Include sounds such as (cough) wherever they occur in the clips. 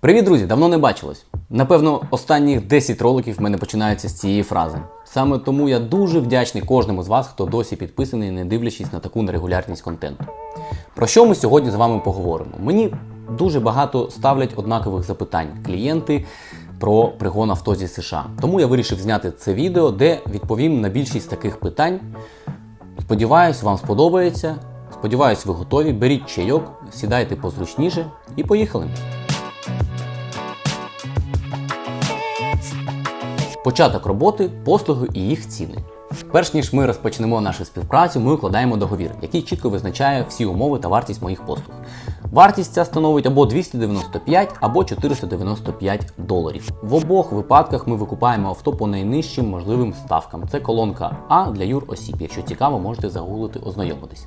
Привіт, друзі! Давно не бачились. Напевно, останні 10 роликів в мене починаються з цієї фрази. Саме тому я дуже вдячний кожному з вас, хто досі підписаний, не дивлячись на таку нерегулярність контенту. Про що ми сьогодні з вами поговоримо? Мені дуже багато ставлять однакових запитань клієнти про пригон авто зі США. Тому я вирішив зняти це відео, де відповім на більшість таких питань. Сподіваюсь, вам сподобається. Сподіваюсь, ви готові. Беріть чайок, сідайте позручніше і поїхали. Початок роботи, послуги і їх ціни. Перш ніж ми розпочнемо нашу співпрацю, ми укладаємо договір, який чітко визначає всі умови та вартість моїх послуг. Вартість ця становить або 295, або 495 доларів. В обох випадках ми викупаємо авто по найнижчим можливим ставкам. Це колонка А для юр осіб. Якщо цікаво, можете загуглити, ознайомитись.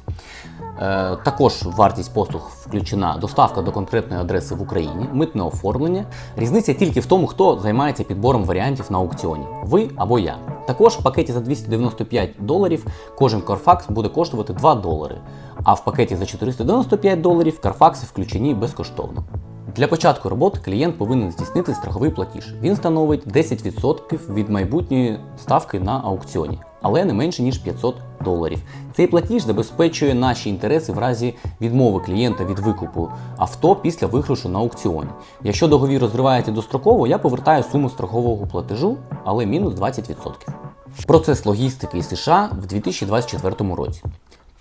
Е, також вартість послуг включена доставка до конкретної адреси в Україні, митне оформлення. Різниця тільки в тому, хто займається підбором варіантів на аукціоні ви або я. Також в пакеті за 295 доларів кожен Carfax буде коштувати 2 долари, а в пакеті за 495 доларів Carfax включені безкоштовно. Для початку роботи клієнт повинен здійснити страховий платіж. Він становить 10% від майбутньої ставки на аукціоні, але не менше ніж 500 доларів. Цей платіж забезпечує наші інтереси в разі відмови клієнта від викупу авто після виграшу на аукціоні. Якщо договір розривається достроково, я повертаю суму страхового платежу, але мінус 20%. Процес логістики із США в 2024 році.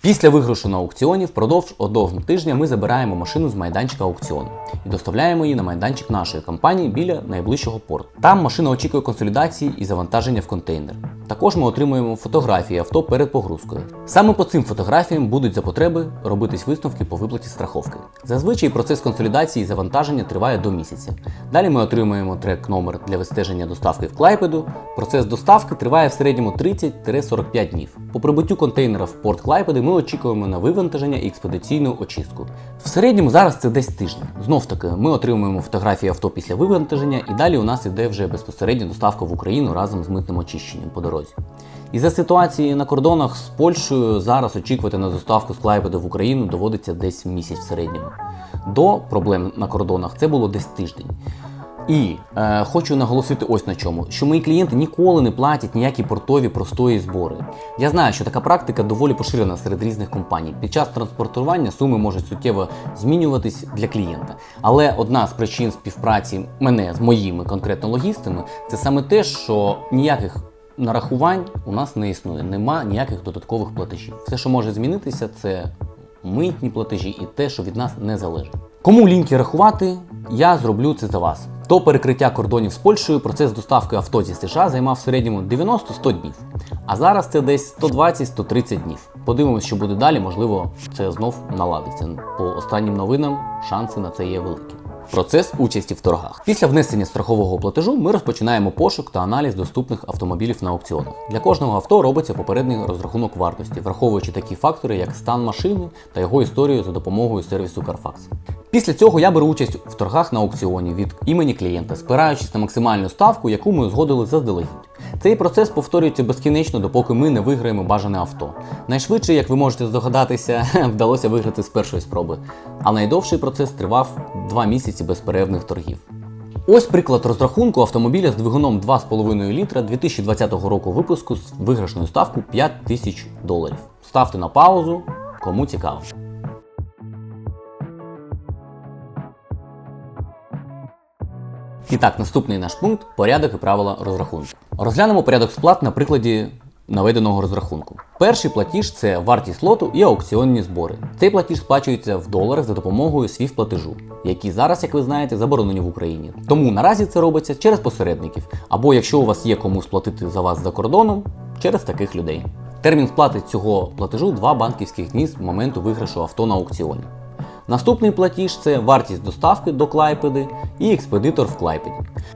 Після виграшу на аукціоні впродовж одного тижня ми забираємо машину з майданчика аукціону і доставляємо її на майданчик нашої компанії біля найближчого порту. Там машина очікує консолідації і завантаження в контейнер. Також ми отримуємо фотографії авто перед погрузкою. Саме по цим фотографіям будуть за потреби робитись висновки по виплаті страховки. Зазвичай процес консолідації і завантаження триває до місяця. Далі ми отримуємо трек номер для вистеження доставки в Клайпеду. Процес доставки триває в середньому 30-45 днів. По прибуттю контейнера в порт Клайпеди ми очікуємо на вивантаження і експедиційну очистку. В середньому зараз це десь тиждень. Знов таки, ми отримуємо фотографії авто після вивантаження, і далі у нас іде вже безпосередньо доставка в Україну разом з митним очищенням по дорозі. Із-за ситуації на кордонах з Польщею зараз очікувати на доставку з в Україну доводиться десь місяць в середньому. До проблем на кордонах це було десь тиждень. І е, хочу наголосити ось на чому, що мої клієнти ніколи не платять ніякі портові простої збори. Я знаю, що така практика доволі поширена серед різних компаній. Під час транспортування суми можуть суттєво змінюватись для клієнта. Але одна з причин співпраці мене з моїми конкретно логістами це саме те, що ніяких нарахувань у нас не існує, нема ніяких додаткових платежів. Все, що може змінитися, це митні платежі і те, що від нас не залежить. Кому ліньки рахувати, я зроблю це за вас. До перекриття кордонів з Польщею процес доставки авто зі США займав в середньому 90-100 днів. А зараз це десь 120-130 днів. Подивимось, що буде далі, можливо, це знов наладиться. По останнім новинам шанси на це є великі. Процес участі в торгах. Після внесення страхового платежу ми розпочинаємо пошук та аналіз доступних автомобілів на аукціонах. Для кожного авто робиться попередній розрахунок вартості, враховуючи такі фактори, як стан машини та його історію за допомогою сервісу Carfax. Після цього я беру участь в торгах на аукціоні від імені клієнта, спираючись на максимальну ставку, яку ми узгодили заздалегідь. Цей процес повторюється безкінечно, допоки ми не виграємо бажане авто. Найшвидше, як ви можете здогадатися, (laughs) вдалося виграти з першої спроби, а найдовший процес тривав 2 місяці безперервних торгів. Ось приклад розрахунку автомобіля з двигуном 2,5 літра 2020 року випуску з виграшною ставкою 5 тисяч доларів. Ставте на паузу, кому цікаво. І так, наступний наш пункт порядок і правила розрахунку. Розглянемо порядок сплат на прикладі наведеного розрахунку. Перший платіж це вартість лоту і аукціонні збори. Цей платіж сплачується в доларах за допомогою свів платежу, які зараз, як ви знаєте, заборонені в Україні. Тому наразі це робиться через посередників, або якщо у вас є кому сплатити за вас за кордоном, через таких людей. Термін сплати цього платежу два банківських дні з моменту виграшу авто на аукціоні. Наступний платіж це вартість доставки до Клайпеди і експедитор в Клайпеді.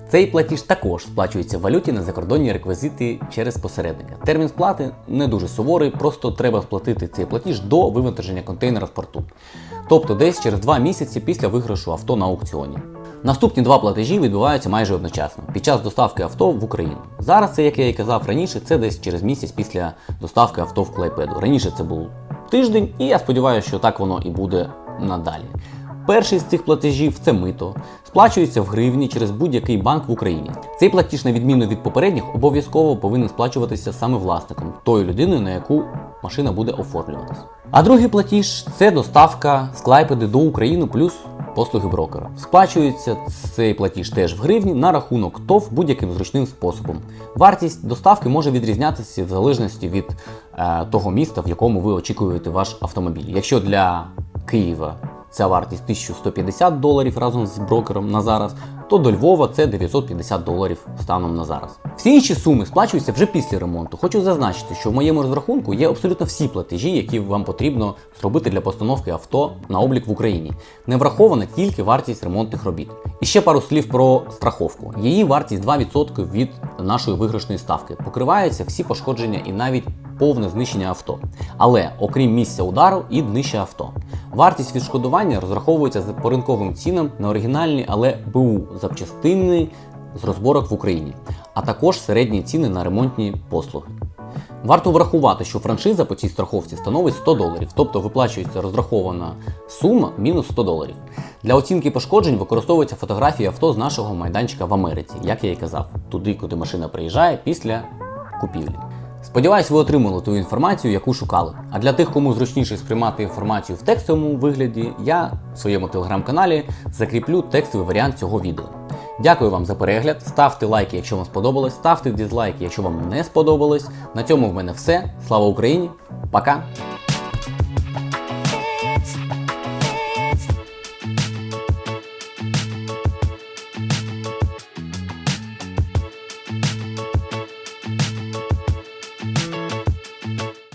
Цей платіж також сплачується в валюті на закордонні реквізити через посередника. Термін сплати не дуже суворий, просто треба сплатити цей платіж до вивантаження контейнера в порту. Тобто десь через 2 місяці після виграшу авто на аукціоні. Наступні два платежі відбуваються майже одночасно під час доставки авто в Україну. Зараз це, як я і казав раніше, це десь через місяць після доставки авто в Клайпеду. Раніше це був тиждень, і я сподіваюся, що так воно і буде надалі. Перший з цих платежів це мито. Сплачується в гривні через будь-який банк в Україні. Цей платіж, на відміну від попередніх, обов'язково повинен сплачуватися саме власником, тою людиною, на яку машина буде оформлюватися. А другий платіж це доставка з Клайпеди до України плюс послуги брокера. Сплачується цей платіж теж в гривні на рахунок ТОВ будь-яким зручним способом. Вартість доставки може відрізнятися в залежності від е, того міста, в якому ви очікуєте ваш автомобіль. Якщо для Києва ця вартість 1150 доларів разом з брокером на зараз, то до Львова це 950 доларів станом на зараз. Всі інші суми сплачуються вже після ремонту. Хочу зазначити, що в моєму розрахунку є абсолютно всі платежі, які вам потрібно зробити для постановки авто на облік в Україні. Не врахована тільки вартість ремонтних робіт. І ще пару слів про страховку. Її вартість 2% від нашої виграшної ставки. Покриваються всі пошкодження і навіть повне знищення авто. Але окрім місця удару і днища авто. Вартість відшкодування розраховується за по ринковим цінам на оригінальні, але БУ запчастини з розборок в Україні, а також середні ціни на ремонтні послуги. Варто врахувати, що франшиза по цій страховці становить 100 доларів, тобто виплачується розрахована сума мінус 100 доларів. Для оцінки пошкоджень використовуються фотографії авто з нашого майданчика в Америці, як я і казав, туди, куди машина приїжджає після купівлі. Сподіваюсь, ви отримали ту інформацію, яку шукали. А для тих, кому зручніше сприймати інформацію в текстовому вигляді, я в своєму телеграм-каналі закріплю текстовий варіант цього відео. Дякую вам за перегляд. Ставте лайки, якщо вам сподобалось, ставте дизлайки, якщо вам не сподобалось. На цьому в мене все. Слава Україні! Пока!